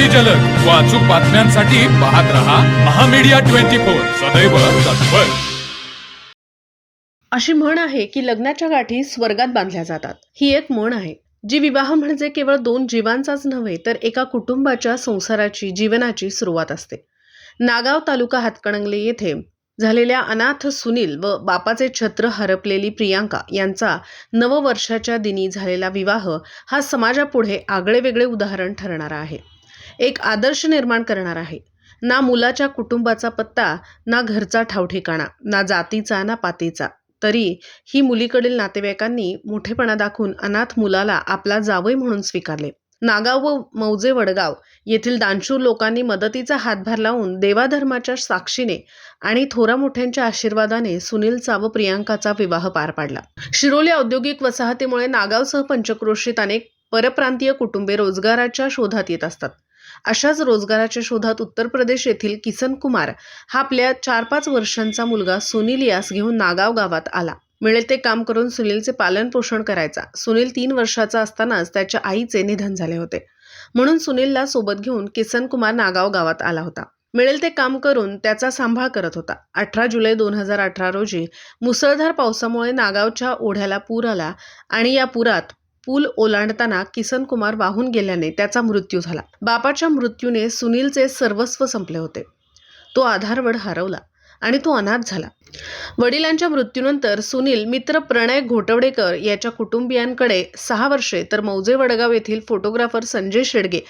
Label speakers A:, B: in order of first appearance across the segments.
A: अगदी जलद. व अचूक बातम्यांसाठी पाहत रहा महामीडिया ट्वेंटी फोर. सदैव तत्पर.
B: अशी म्हण आहे की लग्नाच्या गाठी स्वर्गात बांधल्या जातात. ही एक म्हण आहे. जी विवाह म्हणजे केवळ दोन जीवांचाच नव्हे तर एका कुटुंबाच्या संसाराची जीवनाची सुरुवात असते. नागाव तालुका हातकणंगले येथे झालेल्या अनाथ सुनील व बापाचे छत्र हरपलेली प्रियांका यांचा नववर्षाच्या दिनी झालेला विवाह हा समाजापुढे आगळेवेगळे उदाहरण ठरणारा आहे. एक आदर्श निर्माण करणार आहे. ना मुलाच्या कुटुंबाचा पत्ता ना घरचा ठावठिकाणा ना जातीचा ना पातीचा. तरी ही मुलीकडील नातेवाईकांनी मोठेपणा दाखवून अनाथ मुलाला आपला जावई म्हणून स्वीकारले. नागाव व मौजे वडगाव येथील दानशूर लोकांनी मदतीचा हातभार लावून देवाधर्माच्या साक्षीने आणि थोरा मोठ्यांच्या आशीर्वादाने सुनीलचा व प्रियांकाचा विवाह पार पाडला. शिरोली औद्योगिक वसाहतीमुळे नागावसह पंचक्रोशीत अनेक परप्रांतीय कुटुंबे रोजगाराच्या शोधात येत असतात. अशाच रोजगाराच्या शोधात उत्तर प्रदेश येथील किसन कुमार हा आपल्या चार पाच वर्षांचा मुलगा सुनील यास घेऊन नागाव गावात आला. मिळेल ते काम करून सुनीलचे पालन पोषण करायचा. सुनील तीन वर्षाचा असतानाच त्याच्या आईचे निधन झाले होते. म्हणून सुनीलला सोबत घेऊन किसन कुमार नागाव गावात आला होता. मिळेल ते काम करून त्याचा सांभाळ करत होता. अठरा जुलै दोन हजार अठरा रोजी मुसळधार पावसामुळे नागावच्या ओढ्याला पूर आला आणि या पुरात पूल ओलांडताना किसन कुमार वाहून गेल्याने त्याचा मृत्यू झाला. बापाच्या मृत्यूने सुनीलचे सर्वस्व संपले होते. तो आधारवड हरवला आणि तो अनाथ झाला. वडिलांच्या मृत्यूनंतर सुनील मित्र प्रणय घोटवडेकर याच्या कुटुंबियांकडे सहा वर्षे तर मौजे वडगाव येथील फोटोग्राफर संजय शेडगे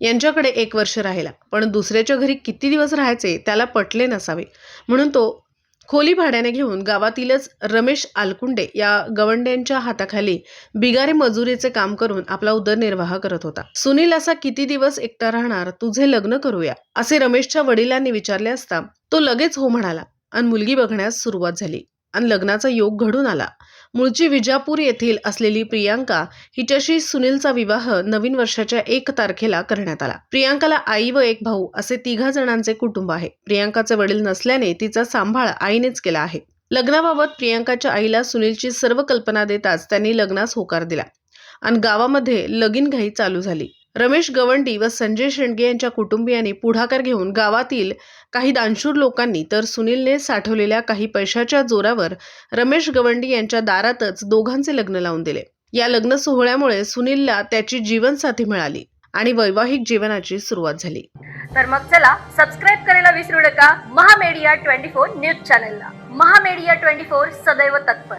B: यांच्याकडे एक वर्ष राहिला. पण दुसऱ्याच्या घरी किती दिवस राहायचे त्याला पटले नसावे. म्हणून तो खोली भाड्याने घेऊन गावातीलच रमेश आलकुंडे या गवंड्यांच्या हाताखाली बिगारे मजुरीचे काम करून आपला उदरनिर्वाह करत होता. सुनील असा किती दिवस एकटा राहणार? तुझे लग्न करूया. असे रमेशच्या वडिलांनी विचारले असता तो लगेच हो म्हणाला आणि मुलगी बघण्यास सुरुवात झाली. आणि लग्नाचा योग घडून आला. मूळची विजापूर येथील असलेली प्रियांका हिच्याशी सुनीलचा विवाह नवीन वर्षाच्या एक तारखेला करण्यात आला. प्रियांकाला आई व एक भाऊ असे तिघा जणांचे कुटुंब आहे. प्रियांकाचे वडील नसल्याने तिचा सांभाळ आईनेच केला आहे. लग्नाबाबत प्रियांकाच्या आईला सुनीलची सर्व कल्पना देताच त्यांनी लग्नास होकार दिला आणि गावामध्ये लगीन घाई चालू झाली. रमेश गवंडी व संजय शेंडगे यांच्या कुटुंबियांनी पुढाकार घेऊन गावातील काही दानशूर लोकांनी तर सुनीलने साठवलेल्या काही पैशाच्या जोरावर रमेश गवंडी यांच्या दारातच दोघांचे लग्न लावून दिले. या लग्न सोहळ्यामुळे सुनीलला त्याची जीवनसाथी मिळाली आणि वैवाहिक जीवनाची सुरुवात झाली.
C: तर मग चला सबस्क्राईब करायला विसरू नका. महामेडिया ट्वेंटी फोर न्यूज चॅनलला. महामेडिया ट्वेंटी फोर सदैव तत्पर.